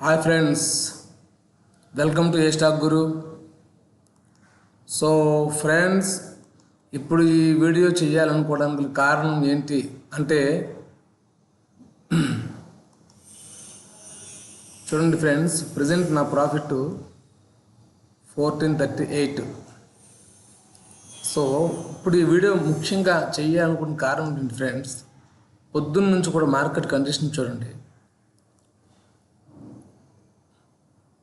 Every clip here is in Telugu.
Hi friends welcome to a stock guru so friends ఇప్పుడు ఈ వీడియో చేయాలనుకోవడానికి కారణం ఏంటి అంటే చూడండి ఫ్రెండ్స్ ప్రజెంట్ నా profit fourteen thirty eight so ఇప్పుడు ఈ వీడియో ముఖ్యంగా చేయాలనుకున్న కారణం ఏంటి ఫ్రెండ్స్ పొద్దున్న నుంచి కూడా మార్కెట్ కండిషన్ చూడండి.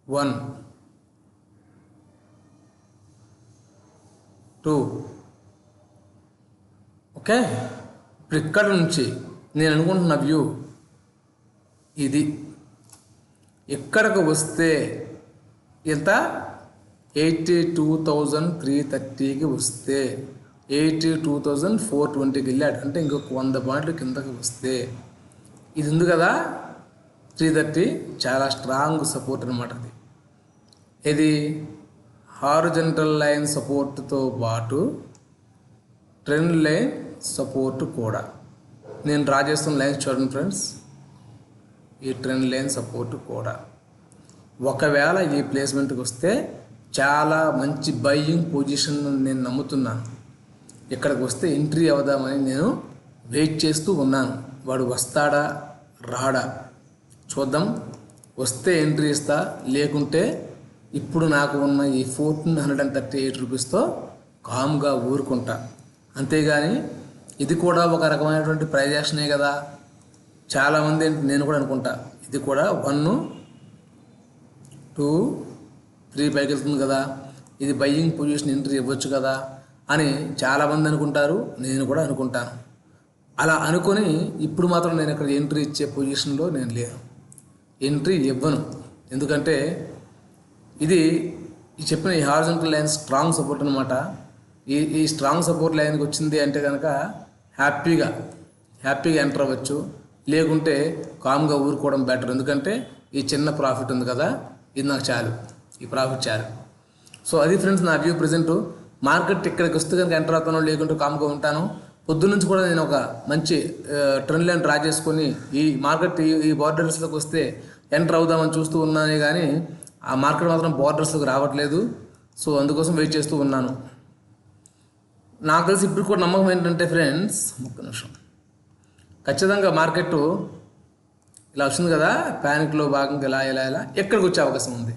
One two okay? ఇప్పుడు ఇక్కడ నుంచి నేను అనుకుంటున్న వ్యూ ఇది. ఇక్కడికి వస్తే ఎంత? ఎయిటీ టూ థౌజండ్ త్రీ థర్టీకి వస్తే ఎయిటీ టూ థౌజండ్ ఫోర్ ట్వంటీకి వెళ్ళాడు. అంటే ఇంకొక వంద పాయింట్లు కిందకి వస్తే ఇది ఉంది కదా? త్రీ థర్టీ చాలా స్ట్రాంగ్ సపోర్ట్ అనమాట అది. ఇది హారిజంటల్ లైన్ సపోర్ట్తో పాటు ట్రెండ్ లైన్ సపోర్ట్ కూడా. నేను డ్రా చేస్తున్న లైన్స్ చూడండి ఫ్రెండ్స్. ఈ ట్రెండ్ లైన్ సపోర్ట్ కూడా. ఒకవేళ ఈ ప్లేస్మెంట్కి వస్తే చాలా మంచి బయ్యింగ్ పొజిషన్ నేను నమ్ముతున్నాను. ఇక్కడికి వస్తే ఎంట్రీ అవుదామని నేను వెయిట్ చేస్తూ ఉన్నాను. వాడు వస్తాడా? రాడా? చూద్దాం. వస్తే ఎంట్రీ ఇస్తా. లేకుంటే ఇప్పుడు నాకు ఉన్న ఈ fourteen hundred and thirty eight రూపీస్తో కామ్గా ఊరుకుంటా. అంతేగాని ఇది కూడా ఒక రకమైనటువంటి ప్రైజ్ కదా. చాలామంది నేను కూడా అనుకుంటా ఇది కూడా వన్ టూ త్రీ పైకి వెళ్తుంది కదా. ఇది బయ్యింగ్ పొజిషన్ ఎంట్రీ ఇవ్వచ్చు కదా అని చాలామంది అనుకుంటారు నేను కూడా అనుకుంటాను. అలా అనుకొని ఇప్పుడు మాత్రం నేను ఇక్కడ ఎంట్రీ ఇచ్చే పొజిషన్లో నేను లేను. ఎంట్రీ ఇవ్వను. ఎందుకంటే ఇది ఈ చెప్పిన ఈ హారిజంటల్ లైన్ స్ట్రాంగ్ సపోర్ట్ అనమాట ఈ ఈ స్ట్రాంగ్ సపోర్ట్ లైన్కి వచ్చింది అంటే కనుక హ్యాపీగా హ్యాపీగా ఎంటర్ అవ్వచ్చు. లేకుంటే కామ్గా ఊరుకోవడం బెటర్ ఎందుకంటే ఈ చిన్న ప్రాఫిట్ ఉంది కదా ఇది నాకు చాలు. ఈ ప్రాఫిట్ చాలు. సో అది ఫ్రెండ్స్ నా వ్యూ ప్రజెంట్ మార్కెట్ ఇక్కడికి వస్తే కనుక ఎంటర్ అవుతాను లేకుంటే కామ్గా ఉంటాను పొద్దున్న నుంచి కూడా నేను ఒక మంచి ట్రెండ్ లైన్ డ్రా చేసుకొని ఈ మార్కెట్ ఈ ఈ బార్డర్స్లోకి వస్తే ఎంటర్ అవుదామని చూస్తూ ఉన్నానే కానీ ఆ మార్కెట్ మాత్రం బార్డర్స్లోకి రావట్లేదు. సో అందుకోసం వెయిట్ చేస్తూ ఉన్నాను. నాకు తెలిసి ఇప్పుడు కూడా నమ్మకం ఏంటంటే ఫ్రెండ్స్ ఒక్క నిమిషం. ఖచ్చితంగా మార్కెట్ ఇలా వచ్చింది కదా ప్యానిక్లో భాగంగా ఇలా ఇలా ఇలా ఎక్కడికి వచ్చే అవకాశం ఉంది?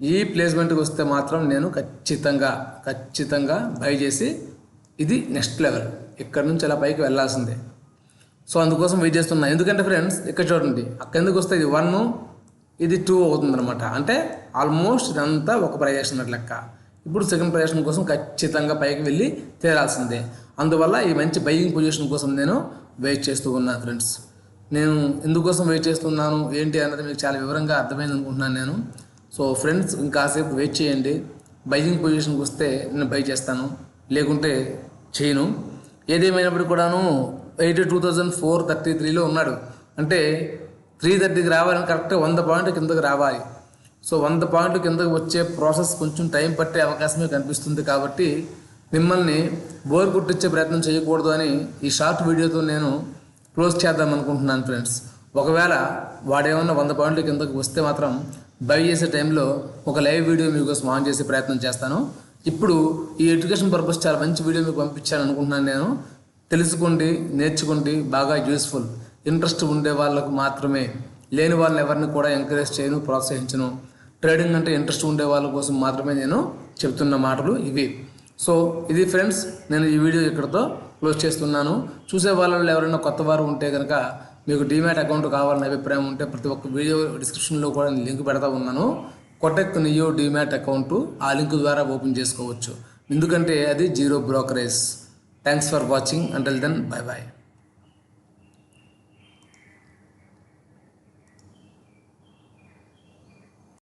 ఈ ప్లేస్మెంట్కి వస్తే మాత్రం నేను ఖచ్చితంగా ఖచ్చితంగా బై చేసి ఇది నెక్స్ట్ లెవెల్ ఇక్కడ నుంచి అలా పైకి వెళ్ళాల్సిందే సో అందుకోసం వెయిట్ చేస్తున్నా. ఎందుకంటే ఫ్రెండ్స్ ఇక్కడ చూడండి? అక్కడ ఎందుకు వస్తే ఇది వన్ ఇది టూ అవుతుందన్నమాట. అంటే ఆల్మోస్ట్ ఇదంతా ఒక ప్రదేశం లెక్క. ఇప్పుడు సెకండ్ ప్రదేశం కోసం ఖచ్చితంగా పైకి వెళ్ళి తేరాల్సిందే అందువల్ల ఈ మంచి బైకింగ్ పొజిషన్ కోసం నేను వెయిట్ చేస్తూ ఉన్నాను ఫ్రెండ్స్ నేను ఎందుకోసం వెయిట్ చేస్తున్నాను? ఏంటి అన్నది మీకు చాలా వివరంగా అర్థమైంది అనుకుంటున్నాను నేను. సో ఫ్రెండ్స్ ఇంకాసేపు వెయిట్ చేయండి. బైకింగ్ పొజిషన్కి వస్తే నేను బై చేస్తాను. లేకుంటే చేయను. ఏదేమైనప్పుడు కూడాను eighty two thousand four thirty త్రీలో ఉన్నాడు. అంటే త్రీ థర్టీకి రావాలని కరెక్ట్గా వంద పాయింట్లు కిందకి రావాలి. సో వంద పాయింట్లు కిందకు వచ్చే ప్రాసెస్ కొంచెం టైం పట్టే అవకాశమే కనిపిస్తుంది కాబట్టి మిమ్మల్ని బోర్ కుట్టించే ప్రయత్నం చేయకూడదు అని ఈ షార్ట్ వీడియోతో నేను క్లోజ్ చేద్దాం అనుకుంటున్నాను ఫ్రెండ్స్. ఒకవేళ వాడేమన్నా వంద పాయింట్ల కిందకి వస్తే మాత్రం బై చేసే టైంలో ఒక లైవ్ వీడియో మీకోసం ఆన్ చేసే ప్రయత్నం చేస్తాను. ఇప్పుడు ఈ ఎడ్యుకేషన్ పర్పస్ చాలా మంచి వీడియో మీకు పంపించాను అనుకుంటున్నాను నేను. తెలుసుకోండి నేర్చుకోండి బాగా యూస్ఫుల్. ఇంట్రెస్ట్ ఉండే వాళ్ళకు మాత్రమే లేని వాళ్ళని ఎవరిని కూడా ఎంకరేజ్ చేయను ప్రోత్సహించను. ట్రేడింగ్ అంటే ఇంట్రెస్ట్ ఉండే వాళ్ళ కోసం మాత్రమే నేను చెప్తున్న మాటలు ఇవి. సో ఇది ఫ్రెండ్స్ నేను ఈ వీడియో ఇక్కడతో క్లోజ్ చేస్తున్నాను. చూసే వాళ్ళలో ఎవరైనా కొత్త వారు ఉంటే కనుక మీకు డీమ్యాట్ అకౌంట్ కావాలనే అభిప్రాయం ఉంటే ప్రతి ఒక్క వీడియో డిస్క్రిప్షన్లో కూడా నేను లింక్ పెడతా ఉన్నాను. కొటెక్ నియో డీమ్యాట్ అకౌంట్ ఆ లింక్ ద్వారా ఓపెన్ చేసుకోవచ్చు. ఎందుకంటే అది zero brokerage thanks for watching until then bye bye